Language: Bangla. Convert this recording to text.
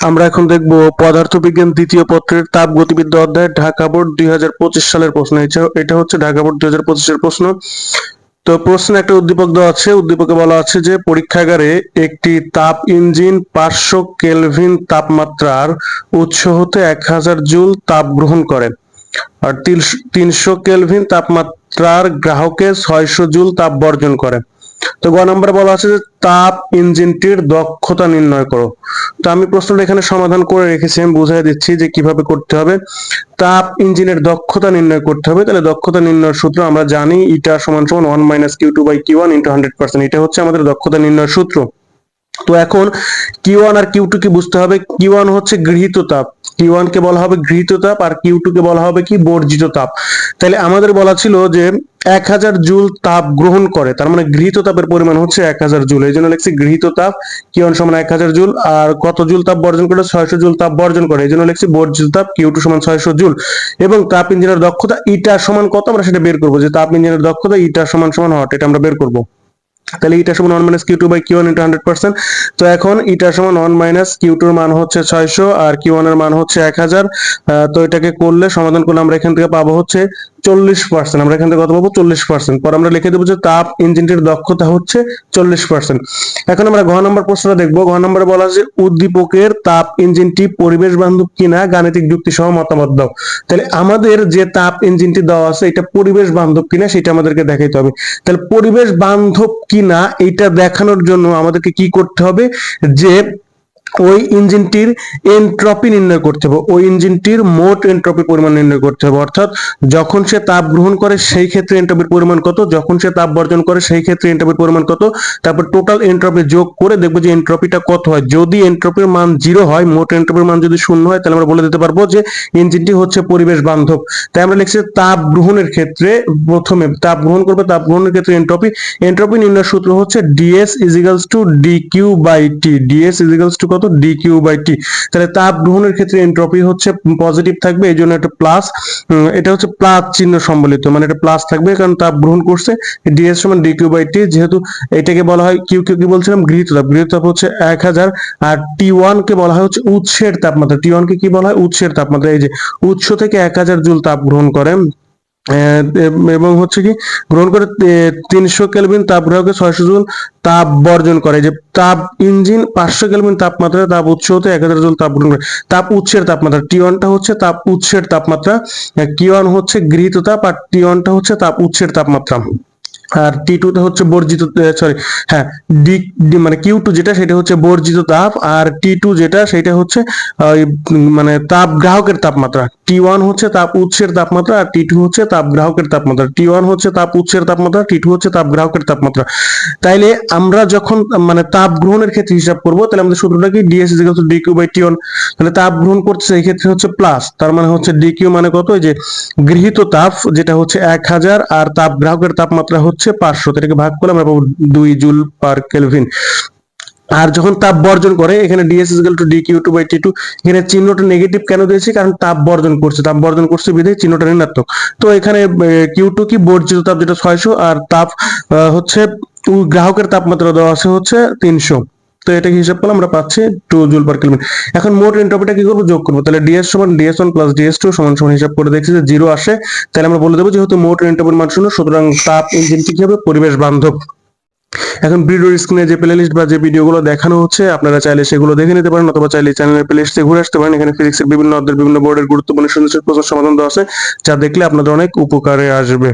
আমরা এখন দেখব পদার্থবিজ্ঞান দ্বিতীয় পত্রের তাপ গতিবিদ্যা অধ্যায়, ঢাকা বোর্ড দু হাজার পঁচিশ সালের প্রশ্ন। এটা- হচ্ছে ঢাকা বোর্ড দুই হাজার পঁচিশের প্রশ্ন। তো প্রশ্নে একটা উদ্দীপক দেওয়া আছে। উদ্দীপকে বলা আছে যে, পরীক্ষাগারে একটি তাপ ইঞ্জিন পাঁচশো কেলভিন তাপমাত্রার উৎস হতে এক হাজার জুল তাপ গ্রহণ করে। আর তিনশো কেলভিন তাপমাত্রার গ্রাহকে ছয়শো জুল তাপ বর্জন করে। তো গ নম্বরে বলা আছে যে তাপ ইঞ্জিনটির দক্ষতা নির্ণয় করো। তো আমি প্রশ্নটা এখানে সমাধান করে রেখেছি, আমি বুঝাই দিচ্ছি যে কীভাবে করতে হবে। তাপ ইঞ্জিনের দক্ষতা নির্ণয় করতে হবে। তাহলে দক্ষতা নির্ণয়ের সূত্র আমরা জানি, ইটা সমান সমান one minus Q two by Q one into hundred percent এটা হচ্ছে আমাদের দক্ষতা নির্ণয়ের সূত্র। তো এখন কিউ ওয়ান আর কিউ টু কি বুঝতে হবে। কিউ ওয়ান হচ্ছে গৃহীত তাপ। কিউ ওয়ান কে বলা হবে গৃহীত তাপ আর কিউ টু কে বলা হবে কি বর্জিত তাপ। তাহলে আমাদের বলা ছিল যে এক হাজার জুল তাপ গ্রহণ করে, তার মানে গৃহীত তাপের পরিমাণ হচ্ছে এক হাজার জুল। এই জন্য লিখছি গৃহীত তাপ কিউ ওয়ান সমান এক হাজার জুল আর কত জুল তাপ বর্জন করে? ছয়শো জুল তাপ বর্জন করে। এই জন্য লিখছি বর্জিত তাপ কিউ টু সমান ছয়শো জুল। এবং তাপ ইঞ্জিনের দক্ষতা ইটা সমান কত? আমরা সেটা বের করব যে তাপ ইঞ্জিনের দক্ষতা ইটা সমান সমান হট, এটা আমরা বের করব। তাহলে ইটা সমান one minus Q two by Q one into hundred percent তো এখন ইটা সমান ওয়ান মাইনাস কিউ টুর মান হচ্ছে ছয়শো আর কিউ ওয়ানের মান হচ্ছে এক হাজার। তো এটাকে করলে সমাধান করলে আমরা এখান থেকে পাবো হচ্ছে চল্লিশ পার্সেন্ট আমরা এখান থেকে কত পাবো? চল্লিশ পার্সেন্ট পর আমরা লিখে দেবো যে তাপ ইঞ্জিনটির দক্ষতা হচ্ছে চল্লিশ পার্সেন্ট এখন আমরা ঘ নম্বর প্রশ্নটা দেখব। ঘ নম্বরে বলা আছে, উদ্দীপকের তাপ ইঞ্জিনটি পরিবেশ বান্ধব কিনা? গাণিতিক যুক্তি সহ মতামত দাও। তাহলে আমাদের যে তাপ ইঞ্জিনটি দেওয়া আছে, এটা পরিবেশ বান্ধব কিনা সেটা আমাদেরকে দেখাইতে হবে। তাহলে পরিবেশ বান্ধব কিনা এটা দেখানোর জন্য আমাদেরকে কি করতে হবে? যে ওই ইঞ্জিনটির এন্ট্রপি নির্ণয় করতে হবে, ওই ইঞ্জিনটির মোট এন্ট্রপি পরিমাণ নির্ণয় করতে হবে। অর্থাৎ যখন সে তাপ গ্রহণ করে সেই ক্ষেত্রে এন্ট্রপির পরিমাণ কত, যখন সে তাপ বর্জন করে সেই ক্ষেত্রে এন্ট্রপির পরিমাণ কত, তারপর টোটাল এন্ট্রপি যোগ করে দেখব যে এন্ট্রপিটা কত হয়। যদি এন্ট্রপির মান জিরো হয়, মোট এন্ট্রপির মান যদি শূন্য হয়, তাহলে আমরা বলে দিতে পারব যে ইঞ্জিনটি হচ্ছে পরিবেশ বান্ধব। তাই আমরা লিখছি তাপ গ্রহণের ক্ষেত্রে প্রথমে তাপ গ্রহণ করবে, তাপ গ্রহণের ক্ষেত্রে এন্ট্রপি। এন্ট্রপি নির্ণয় সূত্র হচ্ছে DS equals to D Q by T DS equals to কত? ডি কিউ বাই টি তাহলে তাপ গ্রহণের ক্ষেত্রে এন্ট্রপি হচ্ছে পজিটিভ থাকবে এই জন্য একটা প্লাস এটা হচ্ছে প্লাস চিহ্ন সম্বলিত মানে এটা প্লাস থাকবে, কারণ তাপ গ্রহণ করছে ডিএস সমান ডি কিউ বাই টি যেহেতু এটাকে বলা হয় কিউ কিউ কি বলছিলাম, গৃহীত তাপ। গৃহীত তাপ হচ্ছে এক হাজার, আর টি ওয়ান কে বলা হয় হচ্ছে উৎসের তাপমাত্রা। টি ওয়ান কে কি বলা হয়? উৎসের তাপমাত্রা। এই যে উৎস থেকে এক হাজার জুল তাপ গ্রহণ করে এবং হচ্ছে কি গ্রহণ করে তিনশো কেলভিন তাপ গ্রাহকে ছয়শো জুল তাপ বর্জন করে। যে তাপ ইঞ্জিন পাঁচশো কেলভিন তাপমাত্রা তাপ উৎস হতে এক হাজার জুল তাপ গ্রহণ করে। তাপ উৎসের তাপমাত্রা টি ওয়ানটা হচ্ছে তাপ উৎসের তাপমাত্রা কি ওয়ান হচ্ছে গৃহীত তাপ আর টি ওয়ানটা হচ্ছে তাপ উৎসের তাপমাত্রা। আর টি টু তে হচ্ছে বর্জিত সরি হ্যাঁ ডি মানে কিউ টু যেটা, সেটা হচ্ছে বর্জিত তাপ, আর টি টু যেটা, সেটা হচ্ছে মানে তাপ গ্রাহকের তাপমাত্রা। টি ওয়ান হচ্ছে তাপ উৎসের তাপমাত্রা, আর টি টু হচ্ছে তাপ গ্রাহকের তাপমাত্রা। টি ওয়ান হচ্ছে তাপ উৎসের তাপমাত্রা টি টু হচ্ছে তাপ গ্রাহকের তাপমাত্রা। তাইলে আমরা যখন মানে তাপ গ্রহণের ক্ষেত্রে হিসাব করব তাহলে আমাদের সূত্রটা কি? DS two D Q by T one তাহলে তাপ গ্রহণ করছে এই ক্ষেত্রে হচ্ছে প্লাস তার মানে হচ্ছে ডি কিউ মানে কত? যে গৃহীত তাপ, যেটা হচ্ছে এক হাজার, আর তাপ গ্রাহকের তাপমাত্রা হচ্ছে পাঁচশো এটাকে ভাগ করলাম আমরা পাবো দুই জুল পার কেলভিন। আর যখন তাপ বর্জন করে, এখানে DS equal to D Q two by T two এখানে চিহ্নটা নেগেটিভ কেন দিয়েছি? কারণ তাপ বর্জন করছে, তাপ বর্জন করছে বিধে চিহ্নটা ঋণাত্মক। তো এখানে কিউ টু কি বর্জিত তাপ যেটা ছয়শো, আর তাপ হচ্ছে গ্রাহকের তাপমাত্রা দেওয়া আছে হচ্ছে তিনশো। তো এটাকে হিসাব করলে আমরা পাচ্ছি টু জুল পার কিলোমিটার এখন মোট এন্ট্রপিটা কি করব? যোগ করব। তাহলে ডিএস সমান DS one plus DS two সমান সমান হিসাব করে দেখছি যে জিরো আসে। তাহলে আমরা বলে দেবো যেহেতু মোট এন্ট্রপির মান শূন্য, সুতরাং তাপ ইঞ্জিনটি কি হবে? পরিবেশ বান্ধব। এখন ভিডিওর স্ক্রিনে যে প্লেলিস্ট বা যে ভিডিওগুলো দেখানো হচ্ছে, আপনারা চাইলে সেগুলো দেখে নিতে পারেন, অথবা চাইলে চ্যানেলের প্লেলিস্টে ঘুরে আসতে পারেন। এখানে ফিজিক্সের বিভিন্ন অধ্যায়ের বিভিন্ন বোর্ডের গুরুত্বপূর্ণ সুন্দর প্রশ্ন সমাধান দেওয়া আছে, যা দেখলে আপনাদের অনেক উপকারে আসবে।